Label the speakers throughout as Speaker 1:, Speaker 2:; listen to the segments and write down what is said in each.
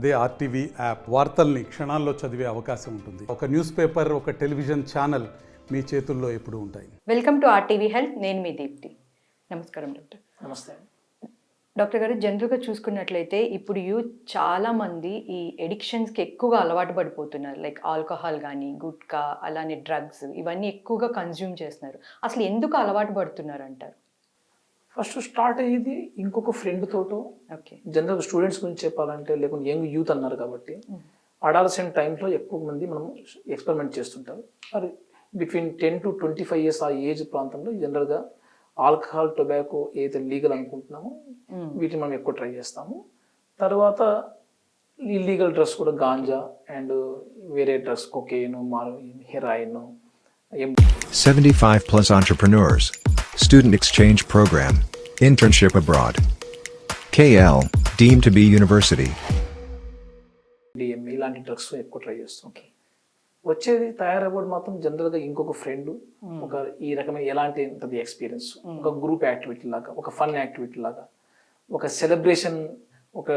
Speaker 1: అదే RTV app వార్తల్ని క్షణాల్లో చదివే అవకాశం ఉంటుంది. ఒక న్యూస్ పేపర్ ఒక టెలివిజన్ ఛానల్ మీ చేతుల్లో ఎప్పుడూ ఉంటాయి.
Speaker 2: వెల్కమ్ టు ఆర్టీవీ హెల్త్ నేను మీ దీప్తి. నమస్కారం డాక్టర్.
Speaker 3: నమస్తే.
Speaker 2: డాక్టర్ గారు జనరల్గా చూసుకున్నట్లయితే ఇప్పుడు యూత్ చాలా మంది ఈ ఎడిక్షన్స్కి ఎక్కువగా అలవాటు పడిపోతున్నారు. లైక్ ఆల్కహాల్ కానీ గుట్కా అలానే డ్రగ్స్ ఇవన్నీ ఎక్కువగా కన్జ్యూమ్ చేస్తున్నారు. అసలు ఎందుకు అలవాటు పడుతున్నారు అంటారు
Speaker 3: ఫస్ట్ స్టార్ట్ అయ్యేది ఇంకొక ఫ్రెండ్ తోటో
Speaker 2: ఓకే.
Speaker 3: జనరల్ స్టూడెంట్స్ గురించి చెప్పాలంటే లేకుంటే యంగ్ యూత్ అన్నారు కాబట్టి అడాలసెంట్ టైంలో ఎక్కువ మంది మనం ఎక్స్పెరిమెంట్ చేస్తుంటారు. మరి between ten to twenty five years ఆ ఏజ్ ప్రాంతంలో జనరల్గా ఆల్కహాల్ టొబాకో ఏదైతే లీగల్ అనుకుంటున్నామో వీటిని మనం ఎక్కువ ట్రై చేస్తాము. తర్వాత ఇల్లీగల్ డ్రగ్స్ కూడా గాంజా అండ్ వేరే డ్రగ్స్ కొకేన్ మారు heroin
Speaker 4: 75 plus entrepreneurs. Student exchange program. Internship abroad. KL, deemed to be university.
Speaker 3: ఇలాంటి డ్రగ్స్ ఎక్కువ ట్రై చేస్తాం. వచ్చేది తయారవ్వడం మాత్రం జనరల్గా ఇంకొక ఫ్రెండ్ ఒక ఈ రకమైన ఎలాంటి ఉంటుంది ఎక్స్పీరియన్స్ ఒక గ్రూప్ యాక్టివిటీ లాగా ఒక ఫన్ యాక్టివిటీ లాగా ఒక సెలబ్రేషన్ ఒక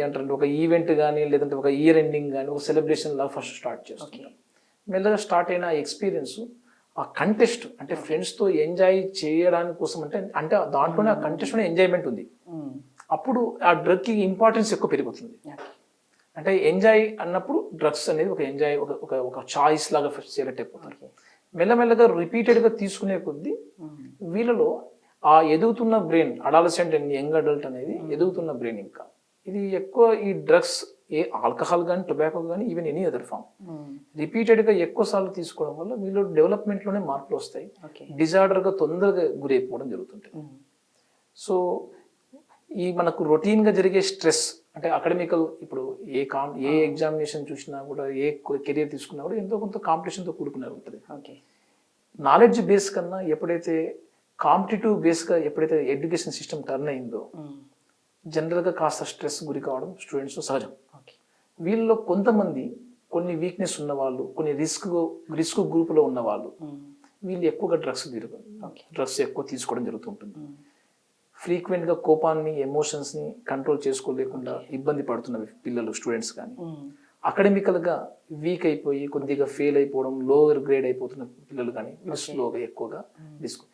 Speaker 3: ఏంటంటే ఒక ఈవెంట్ కానీ లేదంటే ఒక ఇయర్ ఎండింగ్ కానీ ఒక సెలబ్రేషన్ లాగా ఫస్ట్ స్టార్ట్ చేస్తాం మెల్లగా స్టార్ట్ అయిన ఎక్స్పీరియన్స్ ఆ కంటెస్ట్ అంటే ఫ్రెండ్స్తో ఎంజాయ్ చేయడానికి కోసం అంటే అంటే దాంట్లోనే ఆ కంటెస్ట్లోనే ఎంజాయ్మెంట్ ఉంది. అప్పుడు ఆ డ్రగ్కి ఇంపార్టెన్స్ ఎక్కువ పెరుగుతుంది అంటే ఎంజాయ్ అన్నప్పుడు డ్రగ్స్ అనేది ఒక ఎంజాయ్ ఒక ఒక ఒక చాయిస్ లాగా సెలెక్ట్ అయిపోతారు. మెల్లమెల్లగా రిపీటెడ్గా తీసుకునే కొద్దీ వీళ్ళలో ఆ ఎదుగుతున్న brain adolescent and young adult అనేది ఎదుగుతున్న బ్రెయిన్ ఇంకా. ఇది ఎక్కువ ఈ డ్రగ్స్ ఏ ఆల్కహాల్ కానీ టొబాకో కానీ ఈవెన్ ఎనీ అదర్ ఫామ్ రిపీటెడ్గా ఎక్కువ సార్లు తీసుకోవడం వల్ల వీళ్ళు డెవలప్మెంట్లోనే మార్పులు వస్తాయి. డిజార్డర్గా తొందరగా గురైపోవడం జరుగుతుంటుంది. సో ఈ మనకు రొటీన్గా జరిగే స్ట్రెస్ అంటే అకాడమికల్ ఇప్పుడు ఏ కాం ఏ ఎగ్జామినేషన్ చూసినా కూడా ఏ కెరీర్ తీసుకున్నా కూడా ఎంతో కొంత కాంపిటీషన్తో కూడుకునే ఉంటుంది.
Speaker 2: ఓకే
Speaker 3: నాలెడ్జ్ బేస్ కన్నా ఎప్పుడైతే కాంపిటేటివ్ బేస్గా ఎప్పుడైతే ఎడ్యుకేషన్ సిస్టమ్ టర్న్ అయిందో జనరల్గా కాస్త స్ట్రెస్ గురి కావడం స్టూడెంట్స్ సహజం. వీళ్ళలో కొంతమంది కొన్ని వీక్నెస్ ఉన్న వాళ్ళు కొన్ని రిస్క్ రిస్క్ గ్రూప్లో ఉన్న వాళ్ళు వీళ్ళు ఎక్కువగా డ్రగ్స్. డ్రగ్స్ ఎక్కువ తీసుకోవడం జరుగుతుంటుంది. ఫ్రీక్వెంట్గా కోపాన్ని ఎమోషన్స్ని కంట్రోల్ చేసుకోలేకుండా ఇబ్బంది పడుతున్న పిల్లలు స్టూడెంట్స్ కానీ అకాడమికల్గా వీక్ అయిపోయి కొద్దిగా ఫెయిల్ అయిపోవడం లోవర్ గ్రేడ్ అయిపోతున్న పిల్లలు కానీ స్లోగా ఎక్కువగా తీసుకు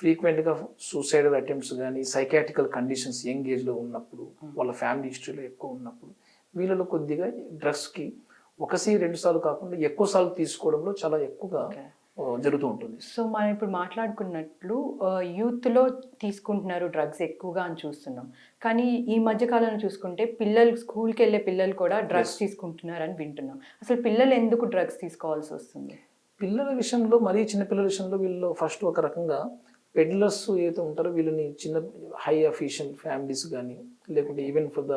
Speaker 3: ఫ్రీక్వెంట్గా సూసైడల్ అటెంప్ట్స్ కానీ సైకాటికల్ కండిషన్స్ యంగ్ ఏజ్లో ఉన్నప్పుడు వాళ్ళ ఫ్యామిలీ హిస్టరీలో ఎక్కువ ఉన్నప్పుడు వీళ్ళలో కొద్దిగా డ్రగ్స్కి ఒకసారి రెండు సార్లు కాకుండా ఎక్కువ సార్లు తీసుకోవడంలో చాలా ఎక్కువగా జరుగుతూ ఉంటుంది.
Speaker 2: సో మనం ఇప్పుడు మాట్లాడుకున్నట్లు యూత్లో తీసుకుంటున్నారు డ్రగ్స్ ఎక్కువగా అని చూస్తున్నాం. కానీ ఈ మధ్య కాలంలో చూసుకుంటే పిల్లలు స్కూల్కి వెళ్ళే పిల్లలు కూడా డ్రగ్స్ తీసుకుంటున్నారని వింటున్నాం. అసలు పిల్లలు ఎందుకు డ్రగ్స్ తీసుకోవాల్సి వస్తుంది?
Speaker 3: పిల్లల విషయంలో మరీ చిన్న పిల్లల విషయంలో వీళ్ళు ఫస్ట్ ఒక రకంగా పెడ్లర్స్ ఏదైతే ఉంటారో వీళ్ళని చిన్న హై అఫీషియల్ ఫ్యామిలీస్ కానీ లేకుంటే ఈవెన్ ఫర్ ద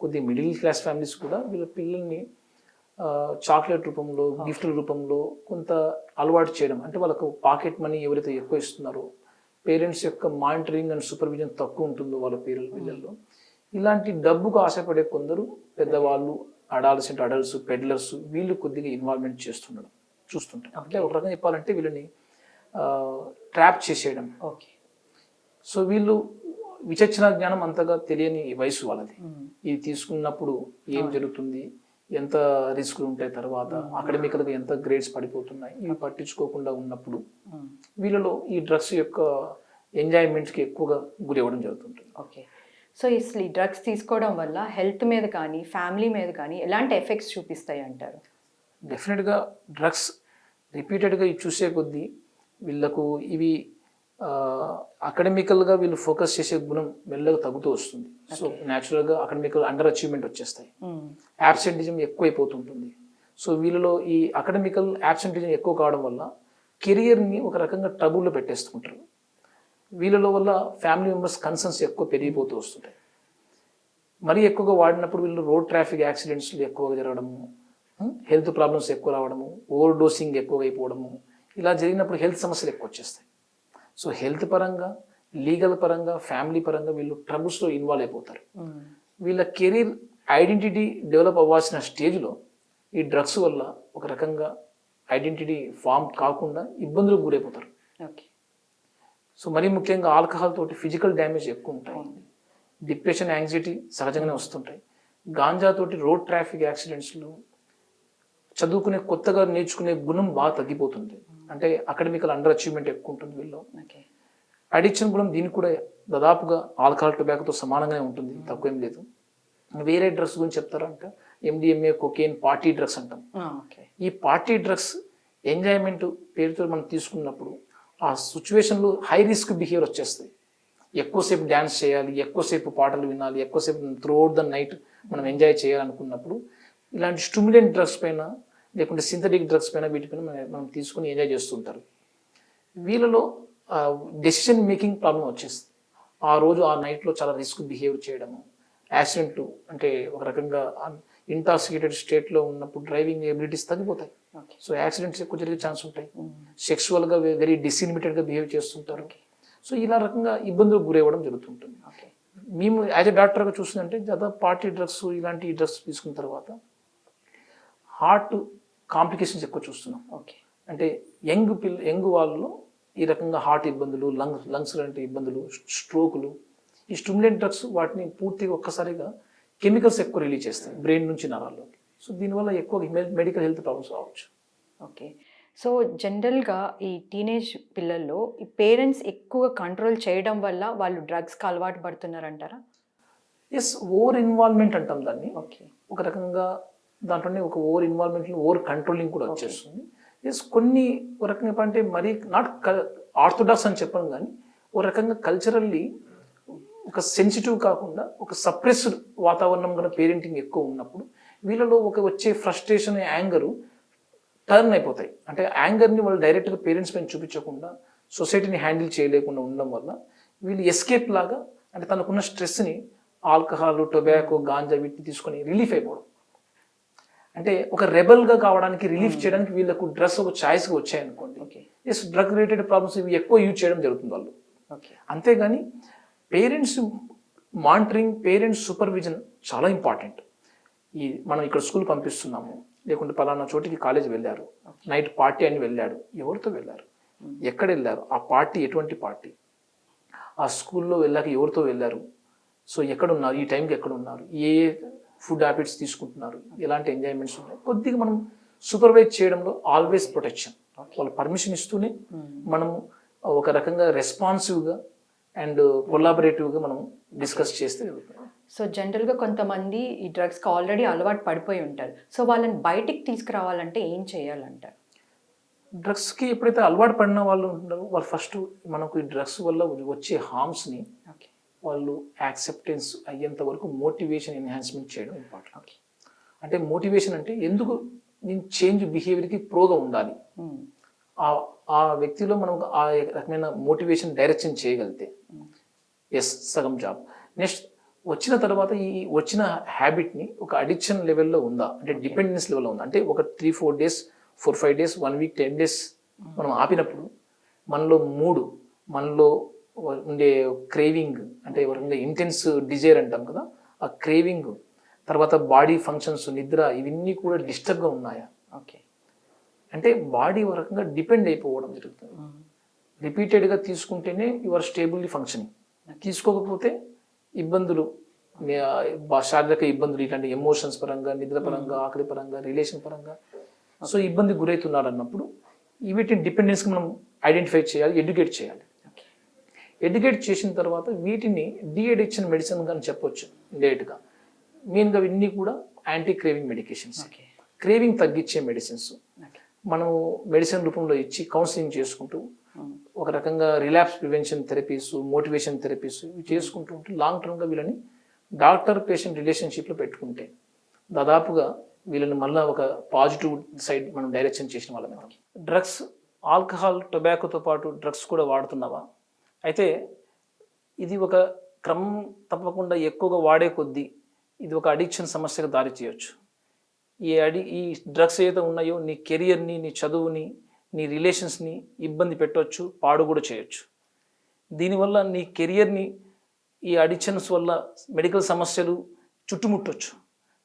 Speaker 3: కొద్ది మిడిల్ క్లాస్ ఫ్యామిలీస్ కూడా వీళ్ళ పిల్లల్ని చాక్లెట్ రూపంలో గిఫ్ట్ల రూపంలో కొంత అలవాటు చేయడం. అంటే వాళ్ళకు పాకెట్ మనీ ఎవరైతే ఎక్కువ ఇస్తున్నారో పేరెంట్స్ యొక్క మానిటరింగ్ అండ్ సూపర్విజన్ తక్కువ ఉంటుందో వాళ్ళ పిల్లల పిల్లల్లో. ఇలాంటి డబ్బుకు ఆశపడే కొందరు పెద్దవాళ్ళు అడాలసెంట్ అడల్ట్స్ పెడ్లర్స్ వీళ్ళు కొద్దిగా ఇన్వాల్వ్మెంట్ చేస్తుండడం చూస్తుంటాం అంటే ఒక రకంగా చెప్పాలంటే వీళ్ళని ట్రాప్ చేసేయడం.
Speaker 2: ఓకే.
Speaker 3: సో వీళ్ళు విచక్షణ జ్ఞానం అంతగా తెలియని వయసు వాళ్ళది. ఇది తీసుకున్నప్పుడు ఏం జరుగుతుంది? ఎంత రిస్కులు ఉంటాయి తర్వాత? అకాడమికల్గా ఎంత గ్రేడ్స్ పడిపోతున్నాయి? ఇవి పట్టించుకోకుండా ఉన్నప్పుడు వీళ్ళలో ఈ డ్రగ్స్ యొక్క ఎంజాయ్మెంట్కి ఎక్కువగా గురి అవ్వడం జరుగుతుంటుంది.
Speaker 2: ఓకే. సో అసలు ఈ డ్రగ్స్ తీసుకోవడం వల్ల హెల్త్ మీద కానీ ఫ్యామిలీ మీద కానీ ఎలాంటి ఎఫెక్ట్స్ చూపిస్తాయి అంటారు?
Speaker 3: డెఫినెట్గా డ్రగ్స్ రిపీటెడ్గా ఇవి చూసే కొద్దీ వీళ్ళకు ఇవి అకాడమికల్గా వీళ్ళు ఫోకస్ చేసే గుణం మెల్లగా తగ్గుతూ వస్తుంది. సో న్యాచురల్గా అకాడమికల్ అండర్ అచీవ్మెంట్ వచ్చేస్తాయి. యాబ్సెంటిజం ఎక్కువైపోతుంటుంది. సో వీళ్ళలో ఈ అకాడమికల్ యాబ్సెంటిజం ఎక్కువ కావడం వల్ల కెరియర్ని ఒక రకంగా ట్రబుల్లో పెట్టేసుకుంటారు వీళ్ళలో వల్ల ఫ్యామిలీ మెంబర్స్ కన్సర్న్స్ ఎక్కువ పెరిగిపోతూ వస్తుంటాయి. మరీ ఎక్కువగా వాడినప్పుడు వీళ్ళు రోడ్ ట్రాఫిక్ యాక్సిడెంట్స్లు ఎక్కువగా జరగడము హెల్త్ ప్రాబ్లమ్స్ ఎక్కువ రావడము ఓవర్ డోసింగ్ ఎక్కువగా అయిపోవడము ఇలా జరిగినప్పుడు హెల్త్ సమస్యలు ఎక్కువ వచ్చేస్తాయి. సో హెల్త్ పరంగా లీగల్ పరంగా ఫ్యామిలీ పరంగా వీళ్ళు ట్రబుల్స్లో ఇన్వాల్వ్ అయిపోతారు. వీళ్ళ కెరీర్ ఐడెంటిటీ డెవలప్ అవ్వాల్సిన స్టేజ్లో ఈ డ్రగ్స్ వల్ల ఒక రకంగా ఐడెంటిటీ ఫామ్ కాకుండా ఇబ్బందులకు గురైపోతారు. సో మరీ ముఖ్యంగా ఆల్కహాల్ తోటి ఫిజికల్ డ్యామేజ్ ఎక్కువ ఉంటాయి. డిప్రెషన్ యాంగ్జైటీ సహజంగానే వస్తుంటాయి. గాంజా తోటి రోడ్ ట్రాఫిక్ యాక్సిడెంట్స్లో చదువుకునే కొత్తగా నేర్చుకునే గుణం బాగా తగ్గిపోతుంది అంటే అకాడమికల్ అండర్ అచీవ్మెంట్ ఎక్కువ ఉంటుంది వీళ్ళు
Speaker 2: ఓకే.
Speaker 3: అడిక్షన్ గుణం దీనికి కూడా దాదాపుగా ఆల్కహాల్ టొబాకోతో సమానంగానే ఉంటుంది. తక్కువేం లేదు. వేరే డ్రగ్స్ గురించి చెప్తారంట ఎండిఎంఏ కొకేన్ పార్టీ డ్రగ్స్ అంటాం.
Speaker 2: ఓకే.
Speaker 3: ఈ పార్టీ డ్రగ్స్ ఎంజాయ్మెంట్ పేరుతో మనం తీసుకున్నప్పుడు ఆ సిచ్యువేషన్లో హై రిస్క్ బిహేవియర్ వచ్చేస్తాయి. ఎక్కువసేపు డ్యాన్స్ చేయాలి ఎక్కువసేపు పాటలు వినాలి ఎక్కువసేపు త్రూఅవుట్ ద నైట్ మనం ఎంజాయ్ చేయాలనుకున్నప్పుడు ఇలాంటి స్టిమ్యులెంట్ డ్రగ్స్ పైన లేకుంటే సింథటిక్ డ్రగ్స్ పైన వీటిపైన మనం- మనం తీసుకుని ఎంజాయ్ చేస్తుంటారు. వీళ్ళలో డెసిషన్ మేకింగ్ ప్రాబ్లం వచ్చేస్తుంది ఆ రోజు ఆ నైట్లో చాలా రిస్క్ బిహేవ్ చేయడము యాక్సిడెంట్ అంటే ఒక రకంగా ఇంటాక్సికేటెడ్ స్టేట్లో ఉన్నప్పుడు డ్రైవింగ్ ఎబిలిటీస్ తగ్గిపోతాయి. సో యాక్సిడెంట్స్ ఎక్కువ జరిగే ఛాన్స్ ఉంటాయి. సెక్సువల్గా వెరీ డిసినిమిటెడ్గా బిహేవ్ చేస్తుంటారు. సో ఇలా రకంగా ఇబ్బందులకు గురవ్వడం జరుగుతుంటుంది. మేము యాజ్ ఎ డాక్టర్గా చూస్తుందంటే దాదాపు పార్టీ డ్రగ్స్ ఇలాంటి డ్రగ్స్ తీసుకున్న తర్వాత హార్ట్ కాంప్లికేషన్స్ ఎక్కువ చూస్తున్నాం.
Speaker 2: ఓకే.
Speaker 3: అంటే యంగ్ పిల్ల యంగ్ వాళ్ళలో ఈ రకంగా హార్ట్ ఇబ్బందులు లంగ్స్ లంగ్స్ లాంటి ఇబ్బందులు స్ట్రోకులు ఈ స్టిమ్యులెంట్ డ్రగ్స్ వాటిని పూర్తిగా ఒక్కసారిగా కెమికల్స్ ఎక్కువ రిలీజ్ చేస్తాయి బ్రెయిన్ నుంచి నరాల్లోకి. సో దీనివల్ల ఎక్కువ మెడికల్ హెల్త్ ప్రాబ్లమ్స్ రావచ్చు.
Speaker 2: ఓకే. సో జనరల్గా ఈ టీనేజ్ పిల్లల్లో ఈ పేరెంట్స్ ఎక్కువ కంట్రోల్ చేయడం వల్ల వాళ్ళు డ్రగ్స్కి అలవాటు పడుతున్నారంటారా?
Speaker 3: ఎస్ ఓవర్ ఇన్వాల్వ్మెంట్ అంటాం దాన్ని.
Speaker 2: ఓకే.
Speaker 3: ఒక రకంగా దాంట్లోనే ఒక ఓవర్ ఇన్వాల్వ్మెంట్ ఓవర్ కంట్రోలింగ్ కూడా వచ్చేస్తుంది. ఎస్ కొన్ని ఒక రకంగా అంటే మరీ నాట్ ఆర్థోడాక్స్ అని చెప్పను కానీ ఒక రకంగా కల్చరల్లీ ఒక సెన్సిటివ్ కాకుండా ఒక సప్రెస్డ్ వాతావరణం గల పేరెంటింగ్ ఎక్కువ ఉన్నప్పుడు వీళ్ళలో ఒక వచ్చే ఫ్రస్ట్రేషన్ యాంగరు టర్న్ అయిపోతాయి. అంటే యాంగర్ని వాళ్ళు డైరెక్ట్గా పేరెంట్స్ పైన చూపించకుండా సొసైటీని హ్యాండిల్ చేయలేకుండా ఉండడం వల్ల వీళ్ళు ఎస్కేప్ లాగా అంటే తనకున్న స్ట్రెస్ని ఆల్కహాల్ టొబాకో గాంజా వీటిని తీసుకొని రిలీఫ్ అయిపోవడం. అంటే ఒక రెబల్గా కావడానికి రిలీఫ్ చేయడానికి వీళ్ళకు డ్రగ్స్ ఒక ఛాయిస్గా వచ్చాయనుకోండి. ఎస్ డ్రగ్ రిలేటెడ్ ప్రాబ్లమ్స్ ఇవి ఎక్కువ యూజ్ చేయడం జరుగుతుంది వాళ్ళు. అంతేగాని పేరెంట్స్ మానిటరింగ్ పేరెంట్స్ సూపర్విజన్ చాలా ఇంపార్టెంట్. ఈ మనం ఇక్కడ స్కూల్ పంపిస్తున్నాము. లేకుంటే పలానా చోటికి కాలేజ్ వెళ్ళారు. నైట్ పార్టీ అని వెళ్ళాడు. ఎవరితో వెళ్ళారు? ఎక్కడ వెళ్ళారు? ఆ పార్టీ ఎటువంటి పార్టీ? ఆ స్కూల్లో వెళ్ళాక ఎవరితో వెళ్ళారు? సో ఎక్కడ ఉన్నారు ఈ టైంకి ఎక్కడ ఉన్నారు ఏ ఫుడ్ హ్యాబిట్స్ తీసుకుంటున్నారు ఎలాంటి ఎంజాయ్మెంట్స్ ఉన్నాయి. కొద్దిగా మనం సూపర్వైజ్ చేయడంలో ఆల్వేస్ ప్రొటెక్షన్ వాళ్ళు పర్మిషన్ ఇస్తూనే మనము ఒక రకంగా రెస్పాన్సివ్గా అండ్ కొలాబరేటివ్గా మనం డిస్కస్ చేస్తే జరుగుతుంది.
Speaker 2: సో జనరల్గా కొంతమంది ఈ డ్రగ్స్కి ఆల్రెడీ అలవాటు పడిపోయి ఉంటారు. సో వాళ్ళని బయటికి తీసుకురావాలంటే ఏం చేయాలంటారు?
Speaker 3: డ్రగ్స్కి ఎప్పుడైతే అలవాటు పడిన వాళ్ళు ఉంటారో వాళ్ళు ఫస్ట్ మనకు ఈ డ్రగ్స్ వల్ల వచ్చే హార్మ్స్ని వాళ్ళు యాక్సెప్టెన్స్ అయ్యేంత వరకు మోటివేషన్ ఎన్హాన్స్మెంట్ చేయడం ఇంపార్టెంట్. అంటే మోటివేషన్ అంటే ఎందుకు నేను చేంజ్ బిహేవియర్కి ప్రోగా ఉండాలి? ఆ ఆ వ్యక్తిలో మనం ఆ రకమైన మోటివేషన్ డైరెక్షన్ చేయగలిగితే. ఎస్ సగం జాబ్ నెక్స్ట్ వచ్చిన తర్వాత ఈ వచ్చిన హ్యాబిట్ని ఒక అడిక్షన్ లెవెల్లో ఉందా? అంటే డిపెండెన్స్ లెవెల్లో ఉందా? అంటే ఒక three four days four five days one week ten days మనం ఆపినప్పుడు మనలో మూడు మనలో ఉండే క్రేవింగ్ అంటే ఎవరంగా ఇంటెన్స్ డిజైర్ అంటాం కదా ఆ క్రేవింగ్ తర్వాత బాడీ ఫంక్షన్స్ నిద్ర ఇవన్నీ కూడా డిస్టర్బ్గా ఉన్నాయా?
Speaker 2: ఓకే.
Speaker 3: అంటే బాడీ ఒక రకంగా డిపెండ్ అయిపోవడం జరుగుతుంది. రిపీటెడ్గా తీసుకుంటేనే యువర్ స్టేబుల్లీ ఫంక్షనింగ్ తీసుకోకపోతే ఇబ్బందులు శారీరక ఇబ్బందులు ఇట్లాంటి ఎమోషన్స్ పరంగా నిద్ర పరంగా ఆకలి పరంగా రిలేషన్ పరంగా. సో ఇబ్బంది గురవుతున్నాడు అన్నప్పుడు వీటిని డిపెండెన్స్కి మనం ఐడెంటిఫై చేయాలి ఎడ్యుకేట్ చేయాలి. ఎడ్యుకేట్ చేసిన తర్వాత వీటిని డి అడిక్షన్ మెడిసిన్ కానీ చెప్పొచ్చు లేట్గా మెయిన్గా ఇవన్నీ కూడా యాంటీ క్రేవింగ్ మెడికేషన్స్. క్రేవింగ్ తగ్గించే మెడిసిన్స్. మనం మెడిసిన్ రూపంలో ఇచ్చి కౌన్సిలింగ్ చేసుకుంటూ ఒక రకంగా relapse prevention therapies motivation therapies ఇవి చేసుకుంటూ ఉంటే లాంగ్ టర్మ్గా వీళ్ళని డాక్టర్ పేషెంట్ రిలేషన్షిప్లో పెట్టుకుంటే దాదాపుగా వీళ్ళని మళ్ళీ ఒక పాజిటివ్ సైడ్ మనం డైరెక్షన్ చేసిన వాళ్ళమే డ్రగ్స్ ఆల్కహాల్ టొబాకోతో పాటు డ్రగ్స్ కూడా వాడుతున్నావా? అయితే ఇది ఒక క్రమం తప్పకుండా ఎక్కువగా వాడే కొద్దీ ఇది ఒక అడిక్షన్ సమస్యకు దారి చేయొచ్చు ఈ అడి ఈ డ్రగ్స్ ఏదైతే ఉన్నాయో నీ కెరియర్ని నీ చదువుని నీ రిలేషన్స్ని ఇబ్బంది పెట్టవచ్చు పాడు కూడా చేయొచ్చు. దీనివల్ల నీ కెరియర్ని ఈ అడిక్షన్స్ వల్ల మెడికల్ సమస్యలు చుట్టుముట్టొచ్చు.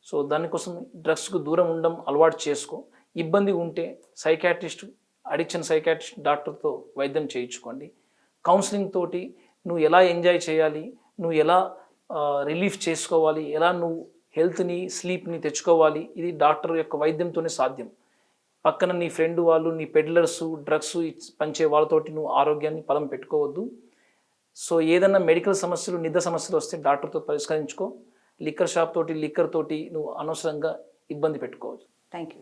Speaker 3: సో దానికోసం డ్రగ్స్కు దూరం ఉండడం అలవాటు చేసుకో. ఇబ్బంది ఉంటే సైకాట్రిస్ట్ అడిక్షన్ సైకాట్రిస్ట్ డాక్టర్తో వైద్యం చేయించుకోండి. కౌన్సిలింగ్ తోటి నువ్వు ఎలా ఎంజాయ్ చేయాలి నువ్వు ఎలా రిలీఫ్ చేసుకోవాలి ఎలా నువ్వు హెల్త్ని స్లీప్ని తెచ్చుకోవాలి ఇది డాక్టర్ యొక్క వైద్యంతోనే సాధ్యం. పక్కన నీ ఫ్రెండ్ వాళ్ళు నీ పెడ్లర్స్ డ్రగ్స్ పంచే వాళ్ళతోటి నువ్వు ఆరోగ్యాన్ని పలం పెట్టుకోవద్దు. సో ఏదన్నా మెడికల్ సమస్యలు నిద్ర సమస్యలు వస్తే డాక్టర్తో పరిష్కరించుకో. లిక్కర్ షాప్ తోటి లిక్కర్ తోటి నువ్వు అనవసరంగా ఇబ్బంది పెట్టుకోవద్దు.
Speaker 2: Thank you